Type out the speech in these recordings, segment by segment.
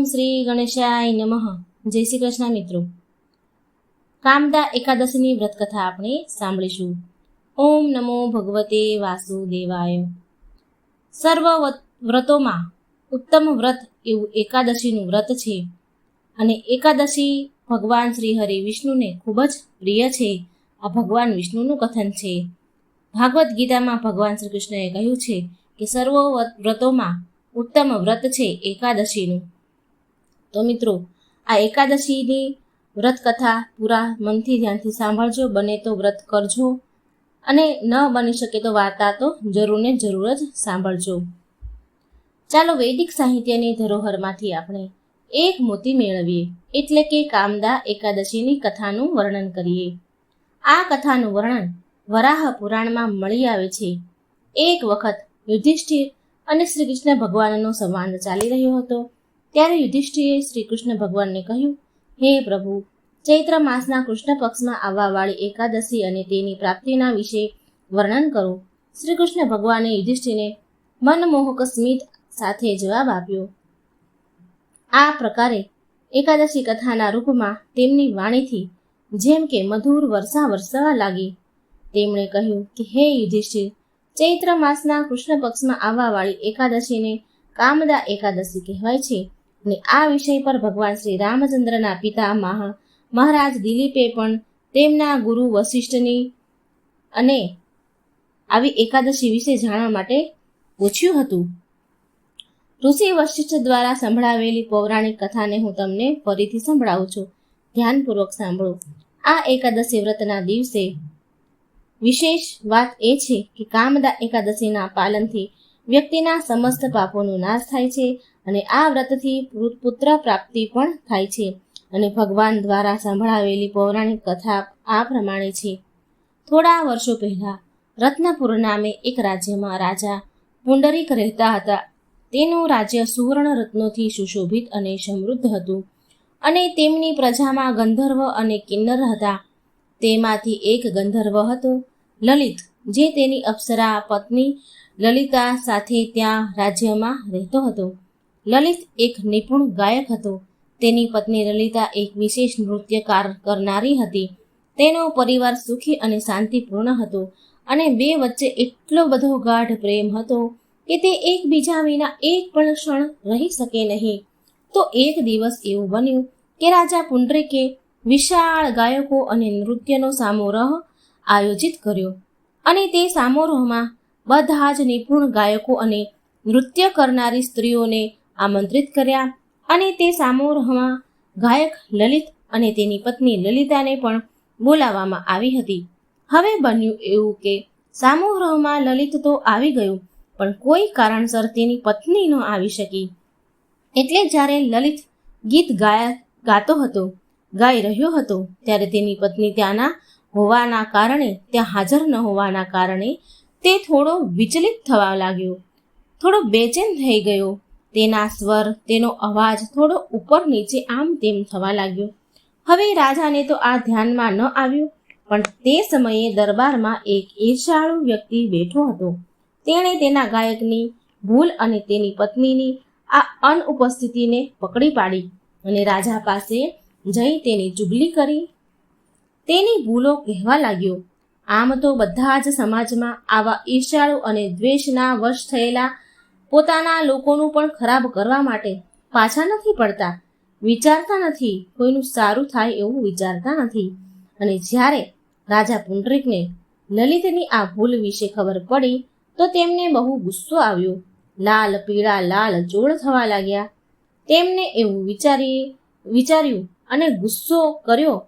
ઓમ શ્રી ગણેશાય નમઃ જય શ્રી કૃષ્ણ મિત્રો કામદા એકાદશીની વ્રત કથા આપણે સાંભળીશું ઓમ નમો ભગવતે વાસુદેવાય સર્વ વ્રતોમાં ઉત્તમ વ્રત એવું એકાદશીનું વ્રત છે અને એકાદશી ભગવાન શ્રી હરિ વિષ્ણુને ખૂબ જ પ્રિય છે આ ભગવાન વિષ્ણુનું કથન છે। ભાગવત ગીતામાં ભગવાન શ્રી કૃષ્ણએ કહ્યું છે કે, સર્વ વ્રતોમાં ઉત્તમ વ્રત છે એકાદશીનું। તો મિત્રો, આ એકાદશીની વ્રત કથા પૂરા મનથી ધ્યાનથી સાંભળજો, બને તો વ્રત કરજો અને ન બની શકે તો વાર્તા તો જરૂર ને જરૂર જ સાંભળજો. ચાલો વૈદિક સાહિત્યની ધરોહરમાંથી આપણે એક મોતી મેળવીએ, એટલે કે કામદા એકાદશીની કથાનું વર્ણન કરીએ. આ કથાનું વર્ણન વરાહ પુરાણમાં મળી આવે છે. એક વખત યુધિષ્ઠિર અને શ્રી કૃષ્ણ ભગવાનનો સંવાદ ચાલી રહ્યો હતો. ત્યારે યુધિષ્ઠિરે શ્રી કૃષ્ણ ભગવાનને કહ્યું, હે પ્રભુ, ચૈત્ર માસના કૃષ્ણ પક્ષમાં આવવાવાળી એકાદશી અને તેની પ્રાપ્તિના વિશે વર્ણન કરો. શ્રી કૃષ્ણ ભગવાને યુધિષ્ઠિરને મનમોહક સ્મિત સાથે જવાબ આપ્યો, આ પ્રકારે એકાદશી કથાના રૂપમાં તેમની વાણીથી જેમ કે મધુર વર્ષા વરસવા લાગી. તેમણે કહ્યું કે, હે યુધિષ્ઠિર, ચૈત્ર માસના કૃષ્ણ પક્ષમાં આવવાવાળી એકાદશીને કામદા એકાદશી કહેવાય છે. અને આ વિષય પર ભગવાન શ્રી રામચંદ્રના પિતા મહા, મહારાજ દિલીપે પણ તેમના ગુરુ વશિષ્ઠની અને આવી એકાદશી વિશે જાણવા માટે પૂછ્યું હતું. ઋષિ વશિષ્ઠ દ્વારા સંભળાવેલી પૌરાણિક કથાને હું તમને ફરીથી સંભળાવું છું. ધ્યાનપૂર્વક સાંભળો. આ એકાદશી વ્રતના દિવસે વિશેષ વાત એ છે કે કામદા એકાદશીના પાલનથી વ્યક્તિના સમસ્ત પાપોનો નાશ થાય છે અને આ વ્રતથી પુત્ર પ્રાપ્તિ પણ થાય છે. અને ભગવાન દ્વારા સંભળાવેલી પૌરાણિક કથા આ પ્રમાણે છે. થોડા વર્ષો પહેલા રત્નપુર નામે એક રાજ્યમાં રાજા પુંડરીક રહેતા હતા. તેનું રાજ્ય સુવર્ણ રત્નોથી સુશોભિત અને સમૃદ્ધ હતું. અને તેમની પ્રજામાં ગંધર્વ અને કિન્નર હતા. તેમાંથી એક ગંધર્વ હતો, લલિત, જે તેની અપ્સરા પત્ની લલિતા સાથે ત્યાં રાજ્યમાં રહેતો હતો. લલિત એક નિપુણ ગાયક હતો. તેની પત્ની લલિતા એક વિશેષ નૃત્યકાર કરનારી હતી. તેનો પરિવાર સુખી અને શાંતિપૂર્ણ હતો અને બે વચ્ચે એટલો બધો ગાઢ પ્રેમ હતો કે તે એકબીજા વિના એક પણ ક્ષણ રહી શકે નહીં. તો એક દિવસ એવું બન્યું કે રાજા પુંડરીકે વિશાળ ગાયકો અને નૃત્યનો સામોરહ આયોજિત કર્યો અને તે સામોરહમાં બધા જ નિપુણ ગાયકો અને નૃત્ય કરનારી સ્ત્રીઓને આમંત્રિત કર્યા અને તે સમારોહમાં ગાયક લલિત અને તેની પત્ની લલિતાને પણ બોલાવવામાં આવી હતી. હવે બન્યું એવું કે સમારોહમાં લલિત તો આવી ગયું, પણ કોઈ કારણસર તેની પત્ની ન આવી શકી. એટલે જ્યારે લલિત ગીત ગાયા, ગાતો હતો, ગાઈ રહ્યો હતો, ત્યારે તેની પત્ની ત્યાંના હોવાના કારણે, ત્યાં હાજર ન હોવાના કારણે તે થોડો વિચલિત થવા લાગ્યો. થોડો બેચેન થઈ ગયો. તેના સ્વર, તેનો અવાજ થોડો ઉપર નીચે આમ તેમ થવા લાગ્યો. હવે રાજાને તો આ ધ્યાનમાં ન આવ્યું, પણ તે સમયે દરબારમાં એક ઈર્ષાળુ વ્યક્તિ બેઠો હતો. તેણે તેના ગાયકની ભૂલ અને તેની પત્નીની આ અનઉપસ્થિતિને પકડી પાડી અને રાજા પાસે જઈ તેની ચુગલી કરી. તેની ભૂલો કહેવા લાગ્યો, આમ તો બધા જ સમાજમાં આવા ઈર્ષાળુ અને દ્વેષના વશ થયેલા પોતાના લોકોનું પણ ખરાબ કરવા માટે પાછા નથી પડતા. વિચારતા નથી. કોઈનું સારું થાય એવું વિચારતા નથી. અને જ્યારે રાજા પુંડરીકને લલિતની આ ભૂલ વિશે ખબર પડી, તો તેમને બહુ ગુસ્સો આવ્યો. લાલ, પીળા, લાલ, જોડ થવા લાગ્યા. તેમને એવું વિચારી, વિચાર્યું અને ગુસ્સો કર્યો.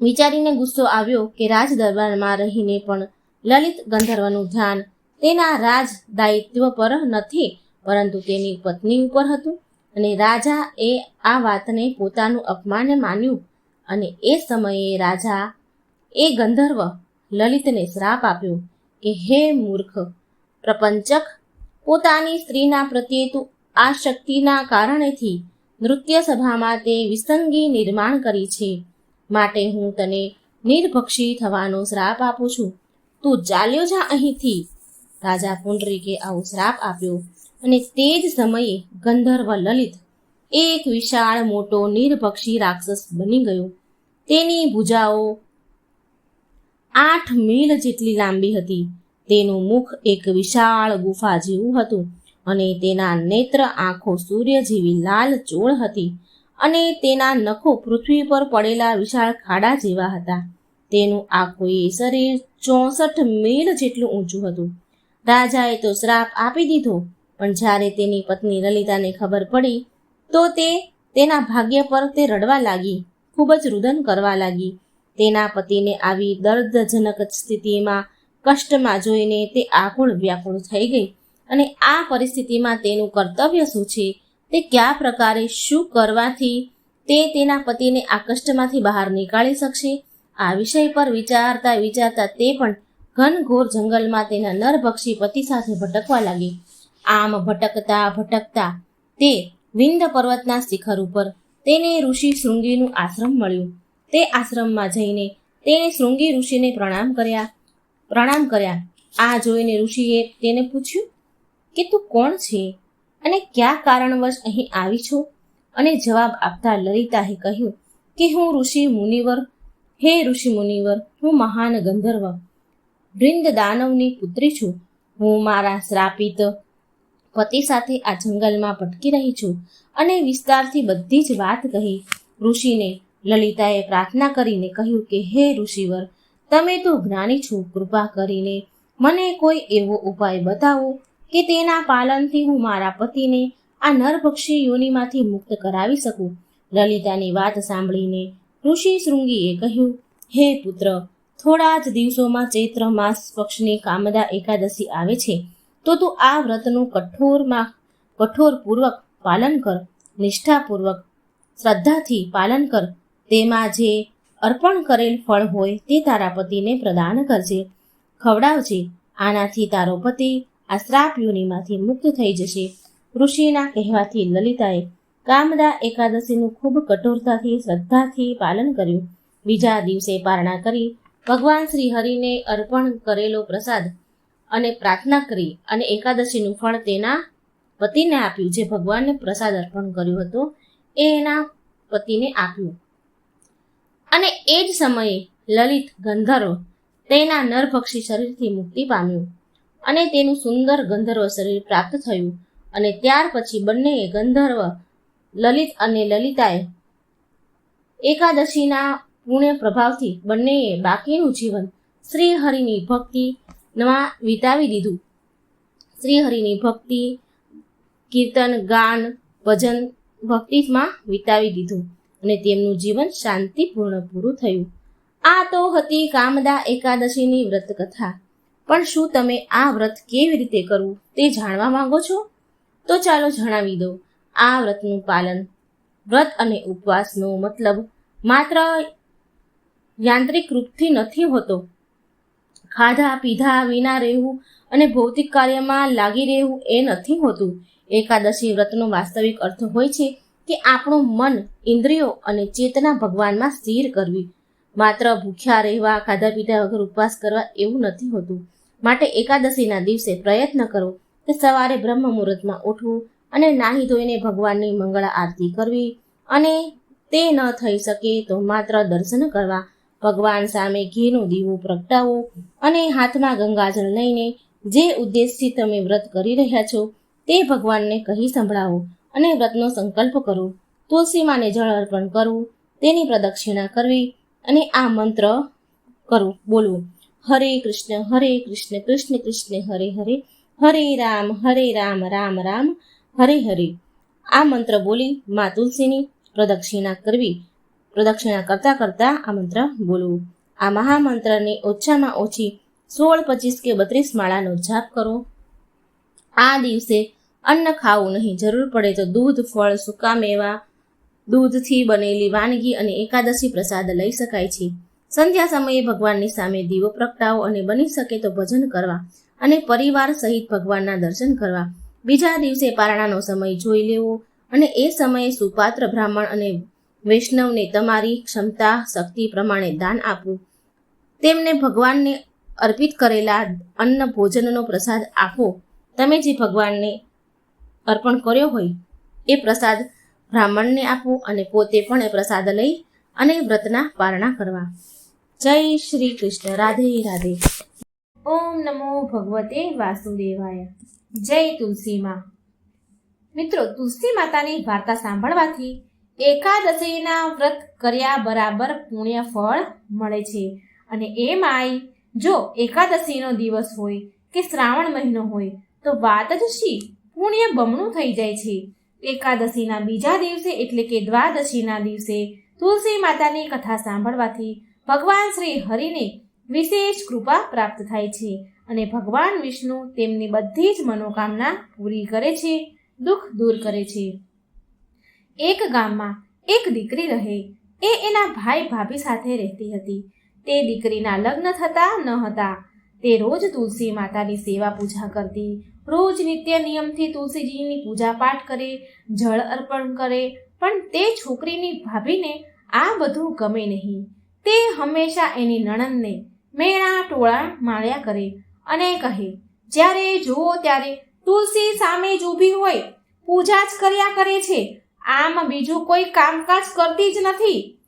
વિચારીને ગુસ્સો આવ્યો કે રાજ દરબારમાં રહીને પણ લલિત ગંધર્વનું ધ્યાન તેના રાજ દાયિત્વ પર નથી, પરંતુ તેની પત્ની ઉપર હતું. અને રાજા એ આ વાતને પોતાનું અપમાન માન્યું અને એ સમયે રાજા એ ગંધર્વ લલિતને શ્રાપ આપ્યો કે, હે મૂર્ખ, પ્રપંચક, પોતાની સ્ત્રીના પ્રત્યે તું આ શક્તિના કારણેથી નૃત્ય સભામાં તે વિસંગી નિર્માણ કરી છે. માટે હું તને નિર્ભક્ષી થવાનો શ્રાપ આપું છું. તું ચાલ્યો જા અહીંથી. રાજા પુંડરીકે આવો શ્રાપ આપ્યો અને તે જ સમયે ગંધર્વ લલિત એક વિશાળ મોટો નિર્ભક્ષી રાક્ષસ બની ગયો. તેની ભુજાઓ આઠ મીલ જેટલી લાંબી હતી. તેનું મુખ એક વિશાળ ગુફા જેવું હતું અને તેના નેત્ર આંખો સૂર્ય જેવી લાલ ચોળ હતી અને તેના નખો પૃથ્વી પર પડેલા વિશાળ ખાડા જેવા હતા. તેનું આખું શરીર ચોસઠ મીલ જેટલું ઊંચું હતું. રાજાએ તો શ્રાપ આપી દીધો, પણ જ્યારે તેની પત્ની લલિતાને ખબર પડી, તો તે તેના ભાગ્ય પર તે રડવા લાગી, ખૂબ જ રુદન કરવા લાગી. તેના પતિને આવી દર્દજનક સ્થિતિમાં, કષ્ટમાં જોઈને તે આકુળ વ્યાકુળ થઈ ગઈ. અને આ પરિસ્થિતિમાં તેનું કર્તવ્ય શું છે? તે કયા પ્રકારે શું કરવાથી તે તેના પતિને આ કષ્ટમાંથી બહાર નીકાળી શકશે? આ વિષય પર વિચારતા વિચારતા તે પણ ઘનઘોર જંગલમાં તેના નરભક્ષી પતિ સાથે ભટકવા લાગી. આમ ભટકતા ભટકતા તે વિંદ પર્વતના શિખર ઉપર તેને ઋષિ શૃંગીનું આશ્રમ મળ્યું. તે આશ્રમમાં જઈને તેણે શૃંગી ઋષિને પ્રણામ કર્યા. પ્રણામ કર્યા. આ જોઈને ઋષિએ તેને પૂછ્યું, કે તું કોણ છે? અને કયા કારણવશ અહીં આવી છો? અને જવાબ આપતા લલિતાએ કહ્યું કે, હું ઋષિ મુનિવર, હે ઋષિ મુનિવર, હું મહાન ગંધર્વ. વૃંદ દાનવની પુત્રી છું. હું મારા શ્રાપિત પતિ સાથે આ જંગલમાં ભટકી રહી છું અને વિસ્તારથી બધી જ વાત કહી ઋષિને લલિતાએ પ્રાર્થના કરીને કહ્યું કે, હે ઋષિવર, તમે તો જ્ઞાની છો, કૃપા કરીને મને કોઈ એવો ઉપાય બતાવો કે તેના પાલનથી હું મારા પતિને આ નરભક્ષી યોનિમાંથી મુક્ત કરાવી શકું. લલિતાની વાત સાંભળીને ઋષિ શૃંગીએ કહ્યું, હે પુત્ર થોડા જ દિવસોમાં ચૈત્ર માસ પક્ષની કામદા એકાદશી આવે છે, તો તું આ વ્રતનું કઠોરમાં કઠોરપૂર્વક પાલન કર, નિષ્ઠાપૂર્વક શ્રદ્ધાથી પાલન કર. તેમાં જે અર્પણ કરેલ ફળ હોય તે તારા પતિને પ્રદાન કરજે. ખવડાવજે, આનાથી તારો પતિ આ શ્રાપ યોનિમાંથી મુક્ત થઈ જશે. ઋષિના કહેવાથી લલિતાએ કામદા એકાદશીનું ખૂબ કઠોરતાથી, શ્રદ્ધાથી પાલન કર્યું. બીજા દિવસે પારણા કરી ભગવાન શ્રી હરિને અર્પણ કરેલો પ્રસાદ અને પ્રાર્થના કરી અને એકાદશીનું ફળ તેના પતિને આપ્યું. જે ભગવાનને પ્રસાદ અર્પણ કર્યો હતો, એ એના પતિને આપ્યું. અને એ જ સમયે લલિત ગંધર્વ તેના નરભક્ષી શરીરથી મુક્તિ પામ્યું અને તેનું સુંદર ગંધર્વ શરીર પ્રાપ્ત થયું અને ત્યાર પછી બંનેએ ગંધર્વ લલિત અને લલિતાએ એકાદશીના પુણ્ય પ્રભાવથી બંનેએ બાકીનું જીવન શ્રી હરિની ભક્તિમાં વિતાવી દીધું. શ્રી હરિની ભક્તિ, કીર્તન, ગાન, ભજન ભક્તિમાં વિતાવી દીધું અને તેમનું જીવન શાંતિપૂર્ણ પૂરું થયું. આ તો હતી કામદા એકાદશીની વ્રત કથા પણ શું તમે આ વ્રત કેવી રીતે કરવું તે જાણવા માંગો છો? તો ચાલો જણાવી દો આ વ્રતનું પાલન વ્રત અને ઉપવાસનો મતલબ માત્ર યાંત્રિક રૂપથી નથી હોતો. ખાધા, પીધા વિના રહેવું અને ભૌતિક કાર્યમાં લાગી રહેવું એ નથી હોતું. એકાદશી વ્રતનો વાસ્તવિક અર્થ હોય છે કે આપણું મન, ઇન્દ્રિયો અને ચેતના ભગવાનમાં સ્થિર કરવી. માત્ર ભૂખ્યા રહેવા, ખાધા, પીધા વગર ઉપવાસ કરવા એવું નથી હોતું. માટે એકાદશીના દિવસે પ્રયત્ન કરો કે સવારે બ્રહ્મ મુહૂર્તમાં ઉઠવું અને નાહી ધોઈને ભગવાનની મંગળા આરતી કરવી અને તે ન થઈ શકે તો માત્ર દર્શન કરવા ભગવાન સામે ઘીનું દીવું પ્રગટાવો અને હાથમાં ગંગાજળ લઈને જે ઉદ્દેશથી તમે વ્રત કરી રહ્યા છો તે ભગવાનને કહી સંભળાવો અને વ્રતનો સંકલ્પ કરો. તુલસીમાને જળ અર્પણ કરવું તેની પ્રદક્ષિણા કરવી અને આ મંત્ર કરો. બોલવું. હરે કૃષ્ણ હરે કૃષ્ણ કૃષ્ણ કૃષ્ણ, હરે હરે હરે રામ હરે રામ રામ રામ, હરે હરે. આ મંત્ર બોલી મા તુલસીની પ્રદક્ષિણા કરવી પ્રદક્ષિણા કરતા કરતા આ મંત્ર બોલવું. આ મહામંત્રની ઓછામાં ઓછી સોળ, પચીસ કે બત્રીસ માળાનો જાપ કરો. આ દિવસે અન્ન ખાવું નહીં, જરૂર પડે તો દૂધ, ફળ, સૂકા મેવા, દૂધથી બનેલી વાનગી અને એકાદશી પ્રસાદ લઈ શકાય છે. સંધ્યા સમયે ભગવાનની સામે દીવો પ્રગટાવો અને બની શકે તો ભજન કરવા અને પરિવાર સહિત ભગવાનના દર્શન કરવા. બીજા દિવસે પારણાનો સમય જોઈ લેવો અને એ સમયે સુપાત્ર, બ્રાહ્મણ અને વૈષ્ણવને તમારી ક્ષમતા, શક્તિ પ્રમાણે દાન આપવું. તેમને ભગવાનને અર્પિત કરેલા અન્ન ભોજનનો પ્રસાદ આપો તમે જે ભગવાનને અર્પણ કર્યો હોય, એ પ્રસાદ બ્રાહ્મણને આપો અને પોતે પણ એ પ્રસાદ લઈ અને વ્રતના પારણા કરવા. જય શ્રી કૃષ્ણ. રાધે રાધે. ઓમ નમો ભગવતે વાસુદેવાય. જય તુલસી મા મિત્રો, તુલસી માતાની વાર્તા સાંભળવાથી એકાદશીના વ્રત કર્યા બરાબર પુણ્ય ફળ મળે છે. અને એમાંય જો એકાદશીનો દિવસ હોય કે શ્રાવણ મહિનો હોય, તો વાત જ શી? પુણ્ય બમણું થઈ જાય છે. એકાદશીના બીજા દિવસે એટલે કે દ્વાદશીના દિવસે તુલસી માતાની કથા સાંભળવાથી ભગવાન શ્રી હરિને વિશેષ કૃપા પ્રાપ્ત થાય છે અને ભગવાન વિષ્ણુ તેમની બધી જ મનોકામના પૂરી કરે છે, દુઃખ દૂર કરે છે. એક ગામમાં એક દીકરી રહે, એ એના ભાઈ ભાભી સાથે રહેતી હતી. તે દીકરીના લગ્ન થતા ન હતા. તે રોજ તુલસી માતાની સેવા પૂજા કરતી, રોજ નિત્ય નિયમથી તુલસીજીની પૂજા પાઠ કરે, જળ અર્પણ કરે, પણ તે છોકરીની ભાભીને આ બધું ગમે નહીં. તે હંમેશા એની નણંદને મેણા ટોળા માળ્યા કરે અને કહે, જ્યારે જુઓ ત્યારે તુલસી સામે જ ઊભી હોય, પૂજા જ કર્યા કરે છે. આમ બીજું કોઈ કામકાજ કરતી જ નથી.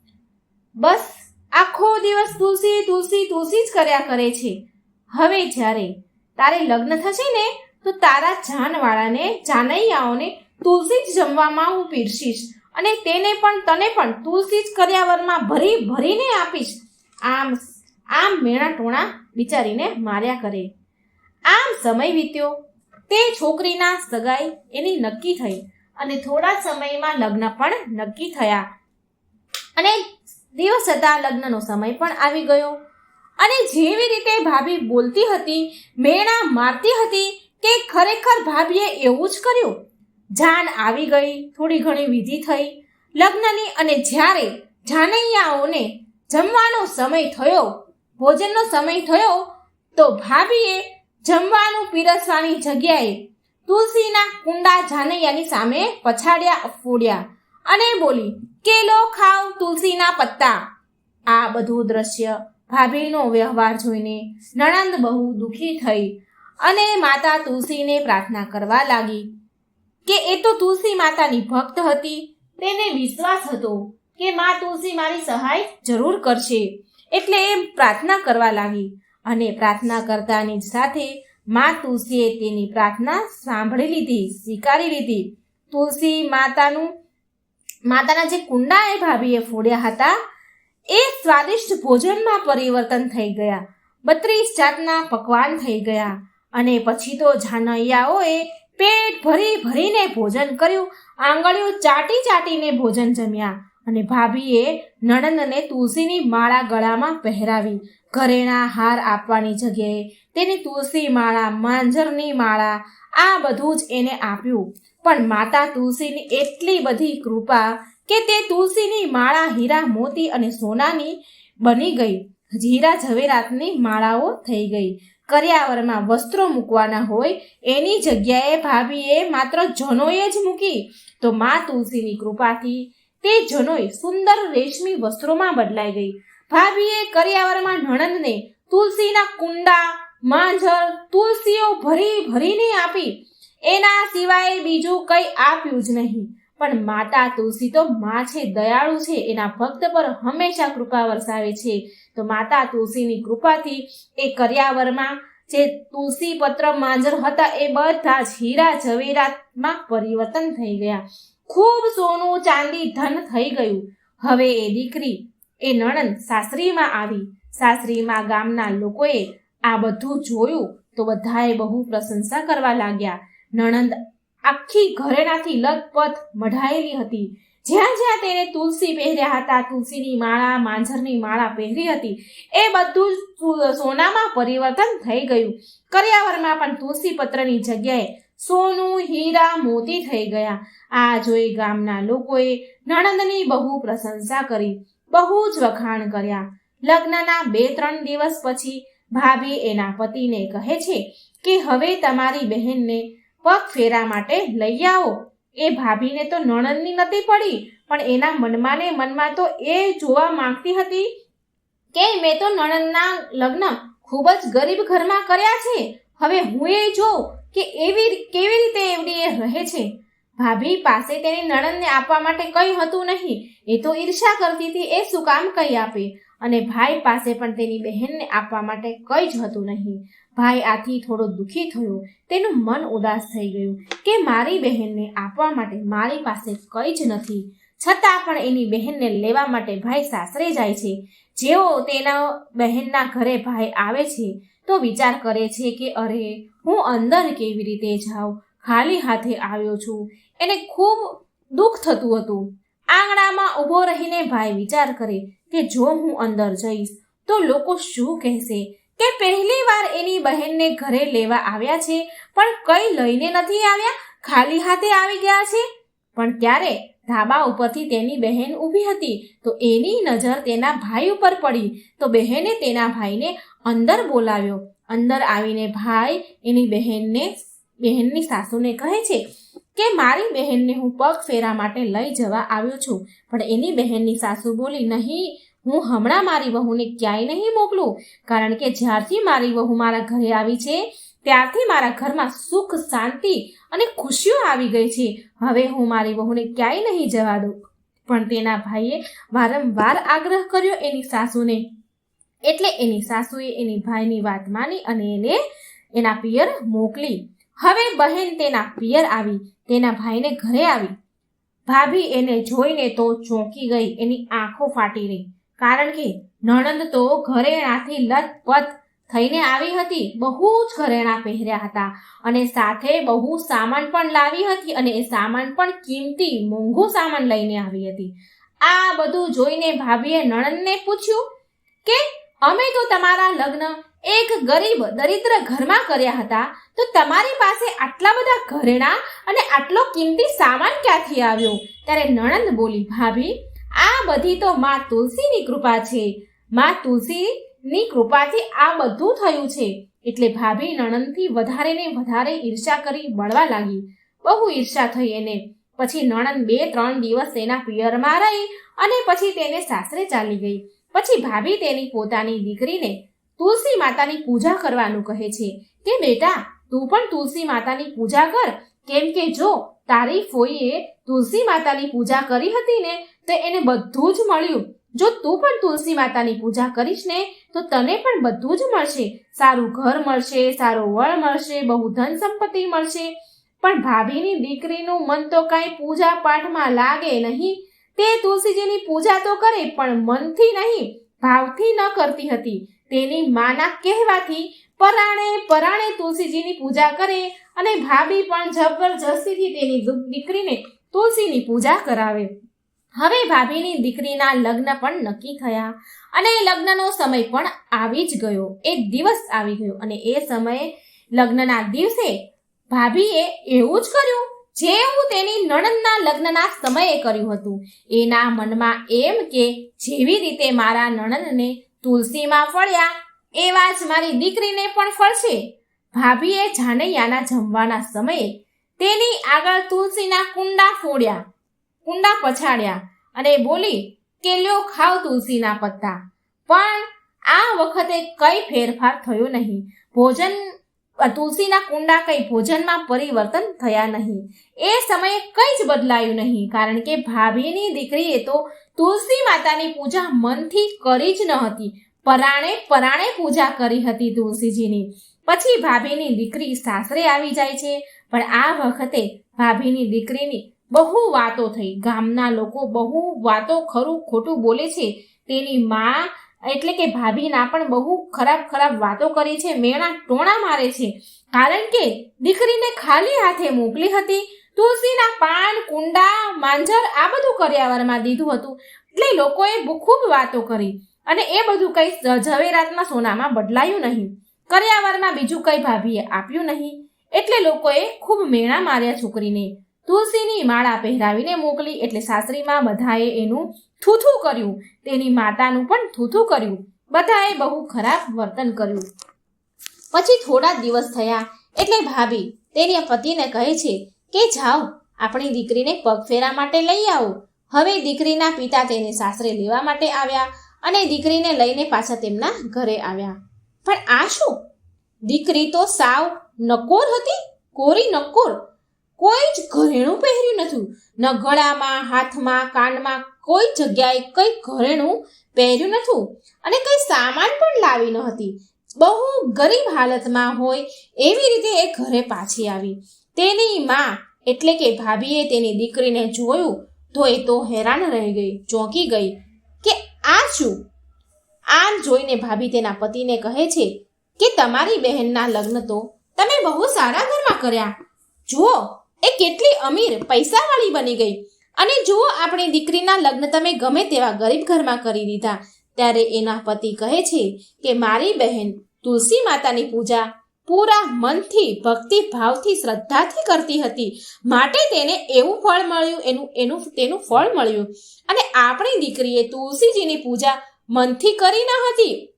બસ આખો દિવસ તુલસી તુલસી તુલસી જ કર્યા કરે છે. હવે જ્યારે તારે લગ્ન થશે ને, તો તારા જાનવાળાને, જાનૈયાઓને તુલસી જ જમવામાં હું પીરસીશ અને તેને પણ તને પણ તુલસી જ કર્યાવરમાં ભરી ભરીને આપીશ. આમ આમ મેણા ટોણા બિચારીને માર્યા કરે. આમ સમય વીત્યો. તે છોકરીના સગાઈ એની નક્કી થઈ. અને થોડા સમયમાં લગ્ન પણ નક્કી થયા. અને દિવસ હતા, લગ્નનો સમય પણ આવી ગયો. અને જેવી રીતે ભાભી બોલતી હતી, મેણા મારતી હતી કે ખરેખર ભાભીએ એવું જ કર્યું? જાન આવી ગઈ, થોડી ઘણી વિધિ થઈ. લગ્નની અને જ્યારે જાનૈયાઓને જમવાનો સમય થયો, ભોજનનો સમય થયો, તો ભાભીએ જમવાનું પીરસવાની જગ્યાએ તુલસીના કુંડા જાનૈયાની સામે પછાડ્યા ફોડ્યા અને બોલી કે લો ખાવ તુલસીના પત્તા. આ બધું દ્રશ્ય ભાભીનો વ્યવહાર જોઈને નણંદ બહુ દુઃખી થઈ અને માતા તુલસીને પ્રાર્થના કરવા લાગી કે એ તો તુલસી માતાની ભક્ત હતી. તેને વિશ્વાસ હતો કે મા તુલસી મારી સહાય જરૂર કરશે. એટલે એ પ્રાર્થના કરવા લાગી અને પ્રાર્થના કરતાની સાથે મા તુલસીએ તેની પ્રાર્થના સાંભળી લીધી, સ્વીકારી લીધી. તુલસી માતાનું, માતાના જે કુંડા એ ભાભીએ ફોડ્યા હતા, એ સ્વાદિષ્ટ ભોજનમાં પરિવર્તન થઈ ગયા. બત્રીસ જાતના પકવાન થઈ ગયા અને પછી તો જાનૈયાઓએ પેટ ભરી ભરીને ભોજન કર્યું. આંગળીઓ ચાટી ચાટીને ભોજન જમ્યા અને ભાભીએ નણંદને તુલસીની માળા ગળામાં પહેરાવી. ઘરેણા હાર આપવાની જગ્યાએ તેની તુલસી માળા, માંજરની માળા, આ બધું જ એને આપ્યું. પણ માતા તુલસીની એટલી બધી કૃપા કે તે તુલસીની માળા હીરા, મોતી અને સોનાની બની ગઈ. હીરા ઝવેરાતની માળાઓ થઈ ગઈ. કર્યાવરમાં વસ્ત્રો મૂકવાના હોય એની જગ્યાએ ભાભીએ માત્ર જનોએ જ મૂકી. તો મા તુલસીની કૃપાથી તે જનોય સુંદર રેશમી વસ્ત્રોમાં બદલાઈ ગઈ. ભાભીએ કરિયાવરમાં નણંદને તુલસીના કુંડા, માંજર, તુલસીઓ ભરી ભરીને આપી. એના સિવાય બીજું કંઈ આપ્યું જ નહીં. પણ માતા તુલસી તો મા છે, દયાળુ છે, એના ભક્ત પર હંમેશા કૃપા વરસાવે છે. તો માતા તુલસીની કૃપાથી એ કર્યાવરમાં જે તુલસી પત્ર, માંજર હતા, એ બધા જ હીરા ઝવેરાતમાં પરિવર્તન થઈ ગયા. ખૂબ સોનું ચાંદી ધન થઈ ગયું. હવે એ દીકરી એ નણંદ સાસરીમાં આવી. સાસરીમાં ગામના લોકોએ આ બધું જોયું તો બધાએ બહુ પ્રશંસા કરવા લાગ્યા. નણંદ આખી ઘરેણાથી લથપથ મઢાયેલી હતી. જ્યાં જ્યાં તેને તુલસી પહેર્યા હતા, તુલસીની માળા, માંજરની માળા પહેરી હતી, એ બધું સોનામાં પરિવર્તન થઈ ગયું. કર્યાવરમાં પણ તુલસી પત્રની જગ્યાએ સોનું, હીરા, મોતી થઈ ગયા. આ જોઈ ગામના લોકોએ નણંદની બહુ પ્રશંસા કરી. બહુ જ વખાણ કર્યા. લગ્નના બે ત્રણ દિવસ પછી ભાભી એના પતિને કહે છે કે, હવે તમારી બહેનને પગ ફેરા માટે લઈ આવો. એ ભાભીને તો નણંદની નથી પડી, પણ એના મનમાં ને મનમાં તો એ જોવા માંગતી હતી કે, મેં તો નણંદના લગ્ન ખૂબ જ ગરીબ ઘરમાં કર્યા છે. હવે હું એ જોઉં કે એવી કેવી રીતે એવડી એ રહે છે? ભાભી પાસે તેની નણંદને આપવા માટે કંઈ હતું નહીં. એ તો ઈર્ષા કરતી હતી, એ શું કામ કંઈ આપે? અને ભાઈ પાસે પણ તેની બહેનને આપવા માટે કંઈ જ હતું નહીં. ભાઈ આથી થોડો દુઃખી થયો. તેનું મન ઉદાસ થઈ ગયું કે મારી બહેનને આપવા માટે મારી પાસે કંઈ જ નથી. છતાં પણ એની બહેનને લેવા માટે ભાઈ સાસરે જાય છે. જેઓ તેના બહેનના ઘરે ભાઈ આવે છે, તો વિચાર કરે છે કે અરે, હું અંદર કેવી રીતે જાઉં? ખાલી હાથે આવ્યો છું. એને ખૂબ દુઃખ થતું હતું. આંગણામાં ઊભો રહીને ભાઈ વિચાર કરે કે જો હું અંદર જઈશ, તો લોકો શું કહેશે? કે પહેલી વાર એની બહેનને ઘરે લેવા આવ્યા છે, પણ કંઈ લઈને નથી આવ્યા, ખાલી હાથે આવી ગયા છે. પણ ત્યારે ધાબા ઉપરથી તેની બહેન ઊભી હતી, તો એની નજર તેના ભાઈ ઉપર પડી. તો બહેને તેના ભાઈને અંદર બોલાવ્યો. અંદર આવીને ભાઈ એની બહેનને, બહેનની સાસુને કહે છે કે મારી બહેનને હું પગ ફેરા માટે લઈ જવા આવ્યો છું. પણ એની બહેનની સાસુ બોલી, નહીં, હું હમણાં મારી વહુને ક્યાંય નહીં મોકલું. કારણ કે જ્યારથી મારી વહુ મારા ઘરે આવી છે, ત્યારથી મારા ઘરમાં સુખ, શાંતિ અને ખુશીઓ આવી ગઈ છે. હવે હું મારી વહુને ક્યાંય નહીં જવા દઉં. પણ તેના ભાઈએ વારંવાર આગ્રહ કર્યો એની સાસુને. એટલે એની સાસુએ એની ભાઈની વાત માની અને એને એના પિયર મોકલી. હવે બહેન તેના પિયર આવી, તેના ભાઈને ઘરે આવી. ભાભી એને જોઈને તો ચોંકી ગઈ, એની આંખો ફાટી રહી. કારણ કે નણંદ તો ઘરેણાથી લથપથ થઈને આવી હતી, બહુ જ ઘરેણા પહેર્યા હતા. અને સાથે બહુ સામાન પણ લાવી હતી અને એ સામાન પણ કિંમતી મોંઘું સામાન લઈને આવી હતી. આ બધું જોઈને ભાભીએ નણંદને પૂછ્યું, કે, અમે તો તમારા લગ્ન એક ગરીબ દરિદ્ર ઘરમાં કર્યા હતા, તો તમારી પાસે આટલા બધા ઘરેણા અને આટલો કિંમતી સામાન ક્યાંથી આવ્યો? ત્યારે નણંદ બોલી, ભાભી, આ બધી તો માં તુલસીની કૃપા છે. માં તુલસીની કૃપાથી આ બધું થયું છે. એટલે ભાભી નણંદથી વધારે ને વધારે ઈર્ષા કરી બળવા લાગી. બહુ ઈર્ષા થઈ એને. પછી નણંદ બે, ત્રણ દિવસ તેના પિયરમાં રહી અને પછી તેને સાસરે ચાલી ગઈ. પછી ભાભી તેની પોતાની દીકરીને તુલસી માતાની પૂજા કરવાનું કહે છે. કે બેટા, તું પણ તુલસી માતાની પૂજા કર. કેમ કે જો તારી ફોઈએ તુલસી માતાની પૂજા કરી હતી ને, તો એને બધું જ મળ્યું. જો તું પણ તુલસી માતાની પૂજા કરીશ ને, તો તને પણ બધું જ મળશે. સારું ઘર મળશે, સારો વળ મળશે બહુ ધન સંપત્તિ મળશે. પણ ભાભીની દીકરીનું મન તો કાંઈ પૂજા પાઠમાં લાગે નહીં. તે તુલસીજીની પૂજા તો કરે, પણ મનથી નહીં, ભાવથી ન કરતી હતી. તેની માના કહેવાથી પરાણે પરાણે તુલસીજીની પૂજા કરે અને ભાભી પણ જબરજસ્તીથી તેની દીકરીને તુલસીની પૂજા કરાવે. હવે ભાભીની દીકરીના લગ્ન પણ નક્કી થયા અને લગ્નનો સમય પણ આવી જ ગયો. એ દિવસ આવી ગયો અને એ સમયે લગ્નના દિવસે ભાભીએ એવું જ કર્યું જેવું તેની નણંદના લગ્નના સમયે કર્યું હતું. એના મનમાં એમ કે જેવી રીતે મારા નણંદને તુલસીમાં ફળ્યા, એવા જ મારી દીકરીને પણ ફળશે. ભાભીએ જાનૈયાના જમવાના સમયે તેની આગળ તુલસીના કુંડા ફોડ્યા, કુંડા પછાડ્યા અને બોલી, કે લ્યો, ખાવ તુલસીના પત્તા. પણ આ વખતે કઈ ફેરફાર થયો નહીં. ભોજન તુલસીના કુંડા કઈ ભોજનમાં પરિવર્તન થયા નહીં. એ સમયે કંઈ જ બદલાયું નહીં, કારણ કે ભાભીની દીકરીએ તો તુલસી માતાની પૂજા મનથી કરી જ ન હતી. પરાણે પરાણે પૂજા કરી હતી તુલસીજીની. પછી ભાભીની દીકરી સાસરે આવી જાય છે. પણ આ વખતે ભાભીની દીકરીની બહુ વાતો થઈ. ગામના લોકો બહુ વાતો ખરું ખોટું બોલે છે. તેની માં એટલે કે ભાભીના પણ બહુ ખરાબ ખરાબ વાતો કરી છે. મેણા ટોણા મારે છે. કારણ કે દીકરીને ખાલી હાથે મોકલી હતી. તુલસીના પાન, કુંડા, માંજર આ બધું કર્યાવરમાં દીધું હતું. એટલે લોકોએ ખૂબ વાતો કરી અને એ બધું કંઈ ઝવેરાતના સોનામાં બદલાયું નહીં. કર્યાવરમાં બીજું કંઈ ભાભીએ આપ્યું નહીં. એટલે લોકોએ ખૂબ મેણા માર્યા છોકરીને. તુલસીની માળા પહેરાવીને મોકલી એટલે સાસરીમાં બધાએ એનું થૂથું કર્યું. તેની માતાનું પણ થૂથું કર્યું. બધાએ બહુ ખરાબ વર્તન કર્યું. પછી થોડા દિવસ થયા. એટલે ભાભી તેની પતિને કહે છે કે જાઓ, આપણી દીકરીને પગફેરા માટે લઈ આવો. હવે દીકરીના પિતા તેને સાસરે લેવા માટે આવ્યા અને દીકરીને લઈને પાછા તેમના ઘરે આવ્યા. પણ આ શું? દીકરી તો સાવ નકોર હતી, કોરી નકોર. કોઈ જ ઘરેણું પહેર્યું નતું ન ગળામાં, હાથમાં, કાનમાં કોઈ જગ્યાએ કઈ ઘરેણું પહેર્યું નતું અને કઈ સામાન પણ લાવી ન હતી. બહુ ગરીબ હાલતમાં હોય એવી રીતે એ ઘરે પાછી આવી. તેની માં, એટલે કે ભાભીએ તેની દીકરીને જોયું તો એ તો હેરાન રહી ગઈ, ચોંકી ગઈ, કે આ શું? આમ જોઈને ભાભી તેના પતિને કહે છે કે તમારી બહેનના લગ્ન તો તમે બહુ સારા ઘરમાં કર્યા. જુઓ, એ કેટલી અમીર, પૈસાવાળી બની ગઈ. અને જુઓ, આપણી દીકરીના લગ્ન તમે ગમે તેવા ગરીબ ઘરમાં કરી દીધા. ત્યારે એના પતિ કહે છે કે, મારી બહેન તુલસી માતાની પૂજા પૂરા મનથી ભક્તિ ભાવથી શ્રદ્ધાથી કરતી હતી. માટે તેને એવું ફળ મળ્યું, એનું એનું, તેનું ફળ મળ્યું. અને આપણી દીકરીએ તુલસીજીની પૂજા મનથી કરી ન હતી.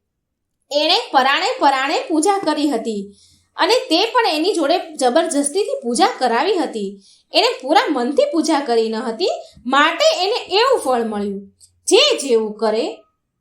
એણે પરાણે પરાણે પૂજા કરી હતી. અને તે પણ એની જોડે જબરજસ્તીથી પૂજા કરાવી હતી. એણે પૂરા મનથી પૂજા કરી ન હતી. માટે એને એવું ફળ મળ્યું. જે જેવું કરે,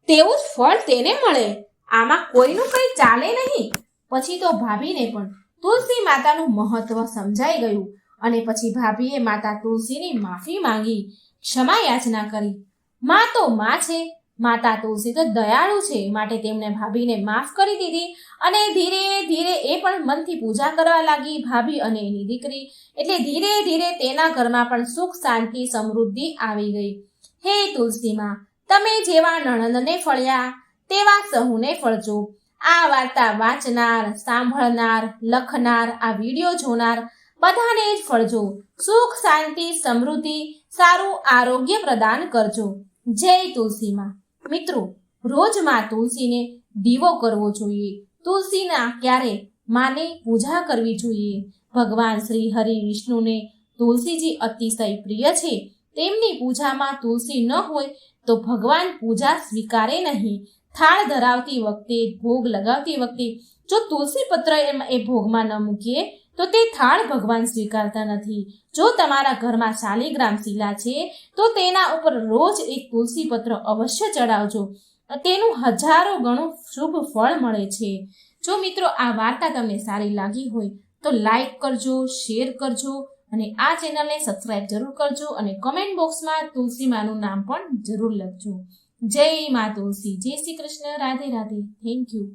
તેવું જ ફળ તેને મળે. આમાં કોઈનું કંઈ ચાલે નહીં. પછી તો ભાભીને પણ તુલસી માતાનું મહત્વ સમજાઈ ગયું અને પછી ભાભીએ માતા તુલસીની માફી માંગી, ક્ષમા યાચના કરી. માં તો માં છે, માતા તુલસી તો દયાળુ છે માટે તેમણે ભાભીને માફ કરી દીધી અને ધીરે ધીરે એ પણ મનથી પૂજા કરવા લાગી. ભાભી અને એની દીકરી એટલે ધીરે ધીરે તેના ઘરમાં પણ સુખ, શાંતિ, સમૃદ્ધિ આવી ગઈ. હે તુલસીમાં તમે જેવા નણંદને ફળ્યા, તેવા સહુને ફળજો. આ વાર્તા વાંચનાર, સાંભળનાર, લખનાર, આ વીડિયો જોનાર બધાને જ ફળજો. સુખ, શાંતિ, સમૃદ્ધિ, સારું આરોગ્ય પ્રદાન કરજો. જય તુલસીમાં. મિત્રો રોજમાં તુલસીને દીવો કરવો જોઈએ. તુલસીના ક્યારે માને પૂજા કરવી જોઈએ? ભગવાન શ્રી હરિ વિષ્ણુને તુલસીજી અતિશય પ્રિય છે. તેમની પૂજામાં તુલસી ન હોય તો ભગવાન પૂજા સ્વીકારે નહીં. થાળ ધરાવતી વખતે, ભોગ લગાવતી વખતે, જો તુલસી પત્ર એ ભોગમાં ન મૂકીએ, તો તે થાળ ભગવાન સ્વીકારતા નથી. જો તમારા ઘરમાં શાલિગ્રામ શિલા છે, તો તેના ઉપર રોજ એક તુલસી પત્ર અવશ્ય ચડાવજો. તેનું હજારો ગણું શુભ ફળ મળે છે. જો મિત્રો, આ વાર્તા તમને સારી લાગી હોય, તો લાઈક કરજો, શેર કરજો, અને આ ચેનલને સબસ્ક્રાઈબ જરૂર કરજો, અને કમેન્ટ બોક્સમાં તુલસી માનું નામ પણ જરૂર લખજો. જય મા તુલસી. જય શ્રી કૃષ્ણ. રાધે રાધે. Thank you